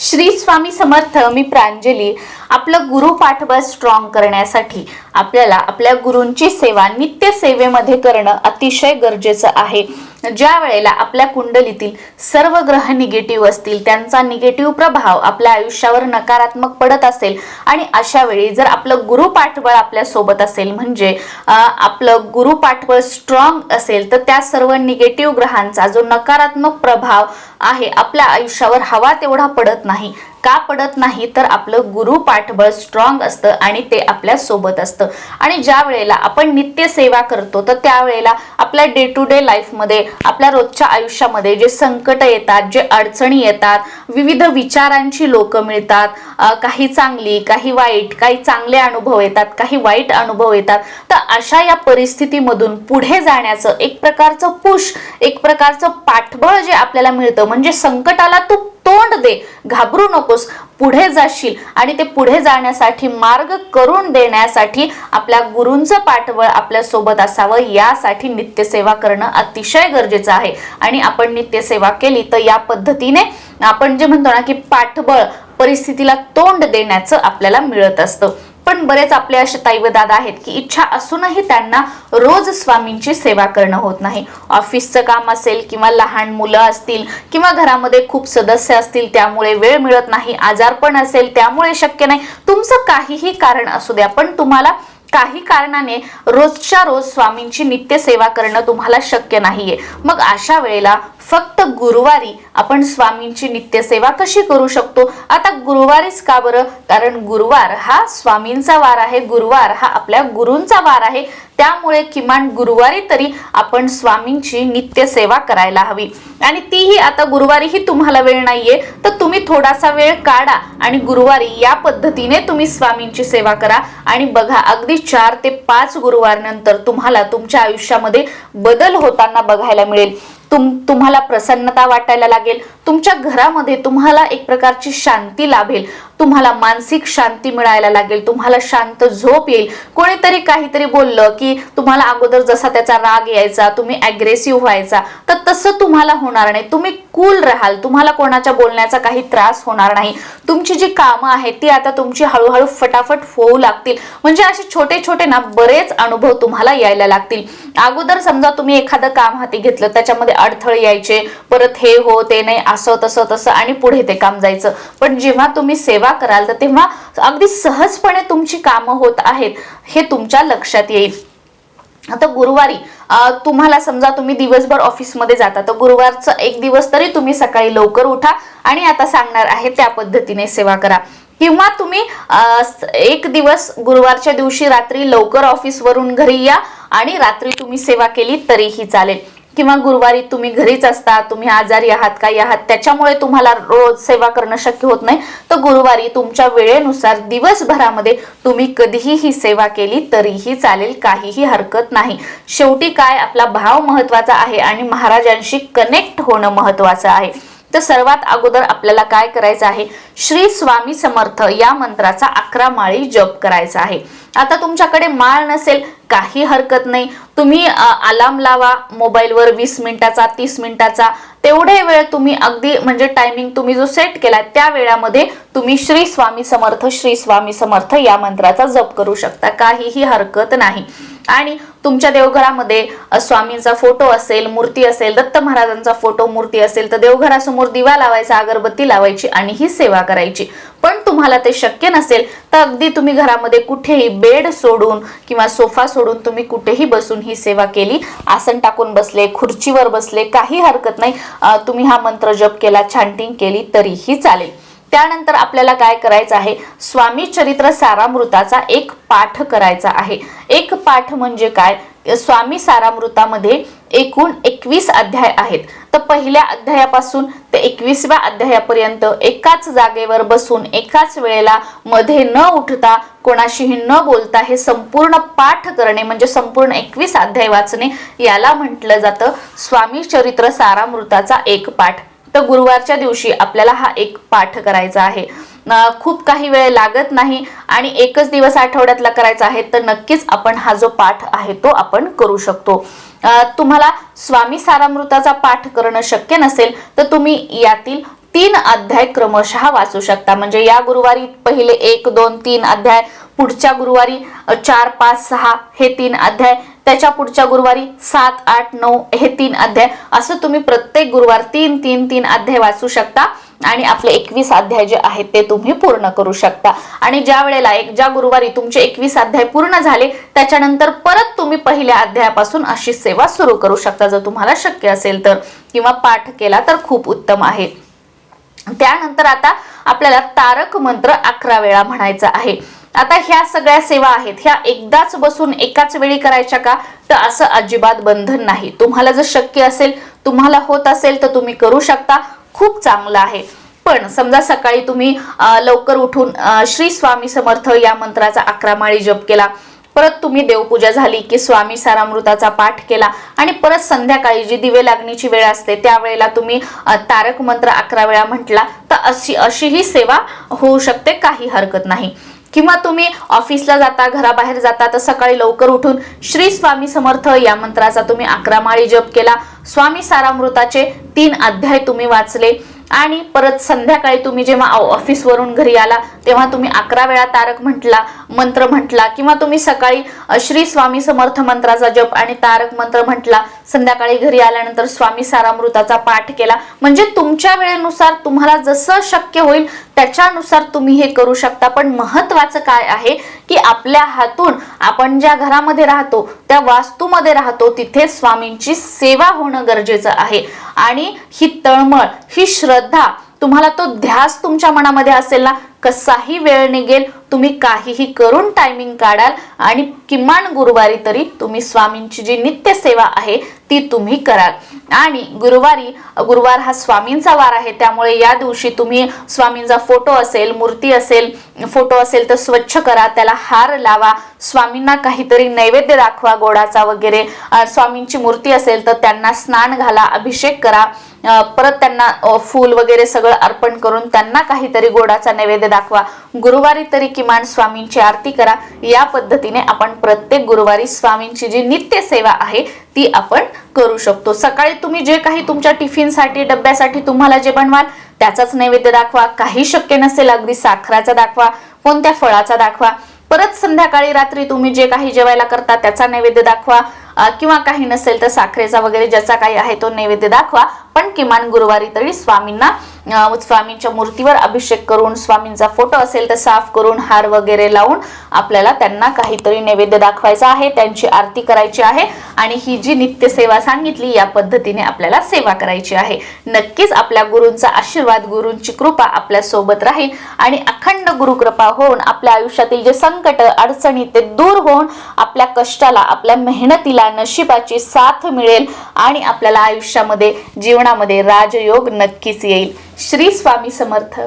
श्री स्वामी समर्थ मी प्रांजली. आपलं गुरु पाठबळ स्ट्रॉंग करण्यासाठी आपल्याला आपल्या गुरूंची सेवा नित्य सेवेमध्ये करणं अतिशय गरजेचं आहे. ज्या वेळेला आपल्या कुंडलीतील सर्व ग्रह निगेटिव्ह असतील त्यांचा निगेटिव्ह प्रभाव आपल्या आयुष्यावर नकारात्मक पडत असेल आणि अशा वेळी जर आपलं गुरु पाठबळ आपल्यासोबत असेल म्हणजे आपलं गुरु पाठबळ स्ट्रॉंग असेल तर त्या सर्व निगेटिव्ह ग्रहांचा जो नकारात्मक प्रभाव आहे आपल्या आयुष्यावर हवा तेवढा पडत नाही. का पडत नाही तर आपलं गुरु पाठबळ स्ट्रॉंग असतं आणि ते आपल्यासोबत असतं. आणि ज्या वेळेला आपण नित्य सेवा करतो तर त्यावेळेला आपल्या डे टू डे लाईफमध्ये आपल्या रोजच्या आयुष्यामध्ये जे संकट येतात जे अडचणी येतात विविध विचारांची लोक मिळतात काही चांगली काही वाईट काही चांगले अनुभव येतात काही वाईट अनुभव येतात तर अशा या परिस्थितीमधून पुढे जाण्याचं एक प्रकारचं पुश एक प्रकारचं पाठबळ जे आपल्याला मिळतं म्हणजे संकटाला तू तोंड दे घाबरू नकोस पुढे जाशील. आणि ते पुढे जाण्यासाठी मार्ग करून देण्यासाठी आपल्या गुरूंचं पाठबळ आपल्यासोबत असावं यासाठी नित्यसेवा करणं अतिशय गरजेचं आहे. आणि आपण नित्यसेवा केली तर या पद्धतीने आपण जे म्हणतो ना की पाठबळ परिस्थितीला तोंड देण्याचं आपल्याला मिळत असतं. पण बरेच आपले असे ताई दादा आहेत की इच्छा असूनही त्यांना रोज स्वामींची सेवा करणं होत नाही. ऑफिसचं काम असेल किंवा लहान मुलं असतील किंवा घरामध्ये खूप सदस्य असतील त्यामुळे वेळ मिळत नाही आजारपण असेल त्यामुळे शक्य नाही. तुमचं काहीही कारण असू द्या पण तुम्हाला काही कारणाने रोजच्या रोज स्वामींची नित्य सेवा करणं तुम्हाला शक्य नाहीये. मग अशा वेळेला फक्त गुरुवारी आपण स्वामींची नित्यसेवा कशी करू शकतो? आता गुरुवारीच का बरं? कारण गुरुवार हा स्वामींचा वार आहे. गुरुवार हा आपल्या गुरूंचा वार आहे. त्यामुळे किमान गुरुवारी तरी आपण स्वामींची नित्य सेवा करायला हवी. आणि तीही आता गुरुवारीही तुम्हाला वेळ नाहीये. तर तुम्ही थोडासा वेळ काढा आणि गुरुवारी या पद्धतीने तुम्ही स्वामींची सेवा करा. आणि बघा अगदी चार ते पाच गुरुवार नंतर तुम्हाला तुमच्या आयुष्यामध्ये बदल होताना बघायला मिळेल. तुम तुम्हाला प्रसन्नता वाटायला लागेल. तुमच्या घरामध्ये तुम्हाला एक प्रकारची शांती लाभेल. तुम्हाला मानसिक शांती मिळायला लागेल. तुम्हाला शांत झोप येईल. कोणीतरी काहीतरी बोललं की तुम्हाला अगोदर जसा त्याचा राग यायचा तुम्ही अग्रेसिव्ह व्हायचा तर तसं तुम्हाला होणार नाही. तुम्ही कूल राहाल. तुम्हाला कोणाच्या बोलण्याचा काही त्रास होणार नाही. तुमची जी कामं आहेत ती आता तुमची हळूहळू फटाफट होऊ लागतील. म्हणजे असे छोटे छोटे ना बरेच अनुभव तुम्हाला यायला लागतील. अगोदर समजा तुम्ही एखादं काम हाती घेतलं त्याच्यामध्ये अडथळे यायचे परत हे हो ते नाही असं तसं तसं आणि पुढे ते काम जायचं. पण जेव्हा तुम्ही सेवा कराल तर तेव्हा अगदी सहजपणे तुमची कामं होत आहेत हे तुमच्या लक्षात येईल. आता गुरुवारी तुम्हाला समजा तुम्ही दिवसभर ऑफिसमध्ये जाता तर गुरुवारचा एक दिवस तरी तुम्ही सकाळी लवकर उठा आणि आता सांगणार आहे त्या पद्धतीने सेवा करा. किंवा तुम्ही एक दिवस गुरुवारच्या दिवशी रात्री लवकर ऑफिसवरून घरी या आणि रात्री तुम्ही सेवा केली तरीही चालेल. किंवा गुरुवारी तुम्ही घरीच असता तुम्ही आजारी आहात काही आहात त्याच्यामुळे तुम्हाला रोज सेवा करणं शक्य होत नाही. तर गुरुवारी तुमच्या वेळेनुसार दिवसभरामध्ये तुम्ही कधीही ही सेवा केली तरीही चालेल काहीही हरकत नाही. शेवटी काय आपला भाव महत्त्वाचा आहे आणि महाराजांशी कनेक्ट होणं महत्वाचं आहे. तर सर्वात अगोदर आपल्याला काय करायचं आहे? श्री स्वामी समर्थ या मंत्राचा अकरा माळी जप करायचा आहे. आता तुमच्याकडे माळ नसेल काही हरकत नाही. तुम्ही अलार्म लावा मोबाईलवर वीस मिनिटाचा तीस मिनिटाचा. तेवढे वेळ तुम्ही अगदी म्हणजे टायमिंग तुम्ही जो सेट केला त्या वेळामध्ये तुम्ही श्री स्वामी समर्थ श्री स्वामी समर्थ या मंत्राचा जप करू शकता. काहीही हरकत नाही. आणि तुमच्या देवघरामध्ये स्वामींचा फोटो असेल मूर्ती असेल दत्त महाराजांचा फोटो मूर्ती असेल तर देवघरासमोर दिवा लावायचा अगरबत्ती लावायची आणि ही सेवा करायची. पण तुम्हाला ते शक्य नसेल तर अगदी तुम्ही घरामध्ये कुठेही बेड सोडून किंवा सोफा सोडून तुम्ही कुठेही बसून ही सेवा केली. आसन टाकून बसले खुर्चीवर बसले काही हरकत नाही. तुम्ही हा मंत्र जप केला छानटिंग केली तरीही चालेल. त्यानंतर आपल्याला काय करायचं आहे? स्वामी चरित्र सारामृताचा एक पाठ करायचा आहे. एक पाठ म्हणजे काय? स्वामी सारामृतामध्ये एकूण एकवीस अध्याय आहेत. तर पहिल्या अध्यायापासून ते एकवीसव्या अध्यायापर्यंत एकाच जागेवर बसून एकाच वेळेला मध्ये न उठता कोणाशीही न बोलता हे संपूर्ण पाठ करणे म्हणजे संपूर्ण एकवीस अध्याय वाचणे याला म्हटलं जातं स्वामी चरित्र सारामृताचा एक पाठ. तर गुरुवारच्या दिवशी आपल्याला हा एक पाठ करायचा आहे. खूप काही वेळ लागत नाही आणि एकच दिवस आठवड्यातला करायचा आहे तर नक्कीच आपण हा जो पाठ आहे तो आपण करू शकतो. तुम्हाला स्वामी सारामृताचा पाठ करणं शक्य नसेल तर तुम्ही यातील तीन अध्याय क्रमशः वाचू शकता. म्हणजे या गुरुवारी पहिले एक दोन तीन अध्याय पुढच्या गुरुवारी चार पाच सहा हे तीन अध्याय त्याच्या पुढच्या गुरुवारी सात आठ नऊ हे तीन अध्याय असं तुम्ही प्रत्येक गुरुवार तीन तीन तीन अध्याय वाचू शकता. आणि आपले एकवीस अध्याय जे आहेत ते तुम्ही पूर्ण करू शकता. आणि ज्या वेळेला एक ज्या गुरुवारी तुमचे एकवीस अध्याय पूर्ण झाले त्याच्यानंतर परत तुम्ही पहिल्या अध्यायापासून अशी सेवा सुरू करू शकता. जर तुम्हाला शक्य असेल तर किंवा पाठ केला तर खूप उत्तम आहे. त्यानंतर आता आपल्याला तारक मंत्र अकरा वेळा म्हणायचा आहे. आता ह्या सगळ्या सेवा आहेत ह्या एकदाच बसून एकाच वेळी करायच्या का? तर असं अजिबात बंधन नाही. तुम्हाला जर शक्य असेल तुम्हाला होत असेल तर तुम्ही करू शकता. खूप चांगलं आहे. पण समजा सकाळी तुम्ही लवकर उठून श्री स्वामी समर्थ या मंत्राचा अकरा माळी जप केला. परत तुम्ही देवपूजा झाली की स्वामी सारामृताचा पाठ केला. आणि परत संध्याकाळी जी दिवे लागणीची वेळ असते त्यावेळेला तुम्ही तारक मंत्र अकरा वेळा म्हटला तर अशी अशीही सेवा होऊ शकते काही हरकत नाही. किंवा तुम्ही ऑफिसला जाता घराबाहेर जाता तर सकाळी लवकर उठून श्री स्वामी समर्थ या मंत्राचा तुम्ही अकरा माळी जप केला. स्वामी सारामृताचे तीन अध्याय तुम्ही वाचले. आणि परत संध्याकाळी तुम्ही जेव्हा ऑफिसवरून घरी आला तेव्हा तुम्ही अकरा वेळा तारक म्हटला मंत्र म्हटला किंवा तुम्ही सकाळी श्री स्वामी समर्थ मंत्राचा जप आणि तारक मंत्र म्हटला संध्याकाळी घरी आल्यानंतर स्वामी सारामृताचा पाठ केला. म्हणजे तुमच्या वेळेनुसार तुम्हाला जसं शक्य होईल त्याच्यानुसार तुम्ही हे करू शकता. पण महत्वाचं काय आहे की आपल्या हातून आपण ज्या घरामध्ये राहतो त्या वास्तूमध्ये राहतो तिथे स्वामींची सेवा होणं गरजेचं आहे. आणि ही तळमळ ही श्रद्धा तुम्हाला तो ध्यास तुमच्या मनामध्ये असेल ना कसाही वेळ निघेल तुम्ही काहीही करून टायमिंग काढाल आणि किमान गुरुवारी तरी तुम्ही स्वामींची जी नित्य सेवा आहे ती तुम्ही कराल. आणि गुरुवारी गुरुवार हा स्वामींचा वार आहे त्यामुळे या दिवशी तुम्ही स्वामींचा फोटो असेल मूर्ती असेल फोटो असेल तर स्वच्छ करा त्याला हार लावा स्वामींना काहीतरी नैवेद्य दाखवा गोडाचा वगैरे. स्वामींची मूर्ती असेल तर त्यांना स्नान घाला अभिषेक करा. परत त्यांना फूल वगैरे सगळं अर्पण करून त्यांना काहीतरी गोडाचा नैवेद्य दाखवा. गुरुवारी तरी किमान स्वामींची आरती करा. या पद्धतीने आपण प्रत्येक गुरुवारी स्वामींची जी नित्य सेवा आहे ती आपण करू शकतो. सकाळी तुम्ही जे काही तुमच्या टिफिनसाठी डब्यासाठी तुम्हाला जे बनवाल त्याचाच नैवेद्य दाखवा. काही शक्य नसेल अगदी साखराचा दाखवा कोणत्या फळाचा दाखवा. परत संध्याकाळी रात्री तुम्ही जे काही जेवायला करता त्याचा नैवेद्य दाखवा. किंवा काही नसेल तर साखरेचा वगैरे ज्याचा काही आहे तो नैवेद्य दाखवा. पण किमान गुरुवारी तरी स्वामींना स्वामींच्या मूर्तीवर अभिषेक करून स्वामींचा फोटो असेल तर साफ करून हार वगैरे लावून आपल्याला त्यांना काहीतरी नैवेद्य दाखवायचा आहे त्यांची आरती करायची आहे आणि ही जी नित्य सेवा सांगितली या पद्धतीने आपल्याला सेवा करायची आहे. नक्कीच आपल्या गुरूंचा आशीर्वाद गुरूंची कृपा आपल्यासोबत राहील आणि अखंड गुरुकृपा होऊन आपल्या आयुष्यातील जे संकट अडचणी ते दूर होऊन आपल्या कष्टाला आपल्या मेहनतीला नशिबाची साथ मिळेल. आणि आपल्याला आयुष्यामध्ये जीवनामध्ये राजयोग नक्कीच येईल. श्री स्वामी समर्थ.